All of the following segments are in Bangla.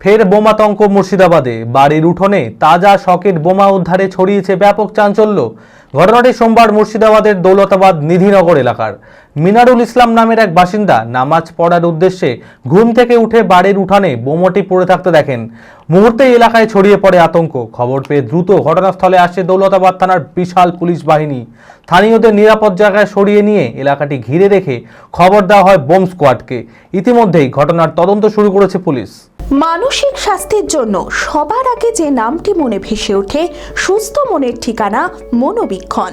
ফের বোমাতঙ্ক মুর্শিদাবাদে। বাড়ির উঠোনে তাজা সকেট বোমা উদ্ধারে ছড়িয়েছে ব্যাপক চাঞ্চল্য। ঘটনাটি সোমবার মুর্শিদাবাদের দৌলতাবাদ নিধিনগর এলাকার। মিনারুল ইসলাম নামের এক বাসিন্দা নামাজ পড়ার উদ্দেশ্যে ঘুম থেকে উঠে বাড়ির উঠানে বোমাটি পড়ে থাকতে দেখেন। মুহূর্তেই এলাকায় ছড়িয়ে পড়ে আতঙ্ক। খবর পেয়ে দ্রুত ঘটনাস্থলে আসে দৌলতাবাদ থানার বিশাল পুলিশ বাহিনী। স্থানীয়দের নিরাপদ জায়গায় সরিয়ে নিয়ে এলাকাটি ঘিরে রেখে খবর দেওয়া হয় বোম স্কোয়াডকে। ইতিমধ্যেই ঘটনার তদন্ত শুরু করেছে পুলিশ। মানসিক স্বাস্থ্যের জন্য সবার আগে যে নামটি মনে ভেসে ওঠে, সুস্থ মনের ঠিকানা মনোবীক্ষণ।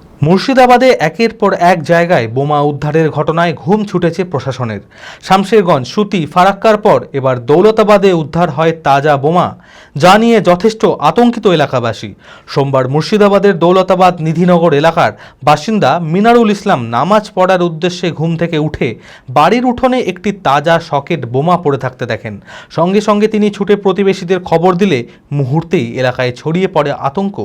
মুর্শিদাবাদে একের পর এক জায়গায় বোমা উদ্ধারের ঘটনায় ঘুম ছুটেছে প্রশাসনের। শামশেরগঞ্জ, সুতি, ফারাক্কার পর এবার দৌলতাবাদে উদ্ধার হয় তাজা বোমা, যা নিয়ে যথেষ্ট আতঙ্কিত এলাকাবাসী। সোমবার মুর্শিদাবাদের দৌলতাবাদ নিধিনগর এলাকার বাসিন্দা মিনারুল ইসলাম নামাজ পড়ার উদ্দেশ্যে ঘুম থেকে উঠে বাড়ির উঠোনে একটি তাজা সকেট বোমা পড়ে থাকতে দেখেন। সঙ্গে সঙ্গে তিনি ছুটে প্রতিবেশীদের খবর দিলে মুহূর্তেই এলাকায় ছড়িয়ে পড়ে আতঙ্ক।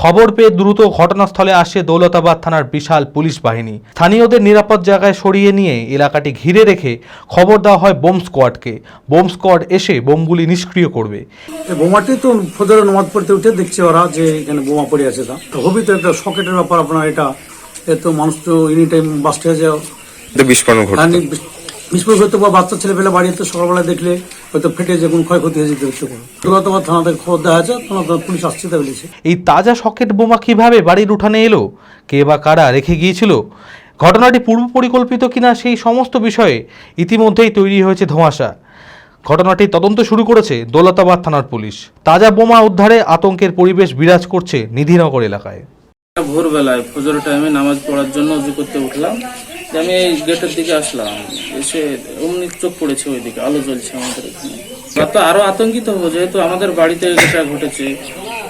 খবর পেয়ে দ্রুত ঘটনাস্থলে আসে দৌলতাবাদ থানার বিশাল পুলিশ বাহিনী। স্থানীয়দের নিরাপদ জায়গায় সরিয়ে নিয়ে এলাকাটি ঘিরে রেখে খবর দেওয়া হয় বোম স্কোয়াডকে। বোম স্কোয়াড এসে বোমগুলি নিষ্ক্রিয় করবে। বোমাটি তো ফজরের নমাজ পড়তে উঠে দেখছে ওরা যে এখানে বোমা পড়ে আছে তা তো হবি তো একটা শকেটের ব্যাপার আপনার এটা। এত মানুষ তো এনি টাইম বাস্টে যায়। বিস্ফোরণ ঘটছে। আর বিস্ফোরণ হয়তো বা বাচ্চা ছেলে পেলে বাড়ি বাড়িতে সকালবেলা দেখলে হয়তো ফেটে যে কোনো ক্ষয়ক্ষতি হয়ে যেতে হতে পারে। তুরন্তবার থানা থেকে খবর দেওয়া আছে পুলিশ আসছে বলেছে। এই তাজা সকেট বোমা কীভাবে বাড়ির উঠানে এলো? কে বা কারা রেখে গিয়েছিল? ঘটনাটি পূর্ব পরিকল্পিত কিনা সেই সমস্ত বিষয়ে ইতিমধ্যেই তৈরি হয়েছে ধোঁয়াশা। ঘটনাটি তদন্ত শুরু করেছে দৌলতাবাদ থানার পুলিশ। তাজা বোমা উদ্ধারে আতঙ্কের পরিবেশ বিরাজ করছে নিধিনগর এলাকায়। ভোরবেলায় ফজর টাইমে নামাজ পড়ার জন্য উজু করতে উঠলাম। আমি এই গেটের দিকে আসলাম। এসে অমনি চোখ পড়েছে ওইদিকে আলো জ্বলছে আমাদের এখানে। তো আরও আতঙ্কিত হব যেহেতু আমাদের বাড়িতে এটা ঘটেছে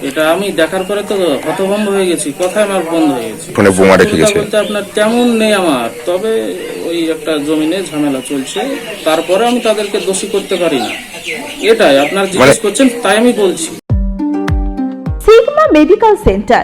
এটা আমি দেখার পরে তো হতভম্ব হয়ে গেছি কথায় আমার বন্ধ হয়ে গেছে। ফোনে বোমা রেখে গেছে। বলতে আপনার তেমন নেই আমার তবে ওই একটা জমিনে ঝামেলা চলছে তারপরে আমি তাদেরকে দোষী করতে পারি না। এটাই আপনার জিজ্ঞেস করছেন তাই আমি বলছি। Sigma medical centre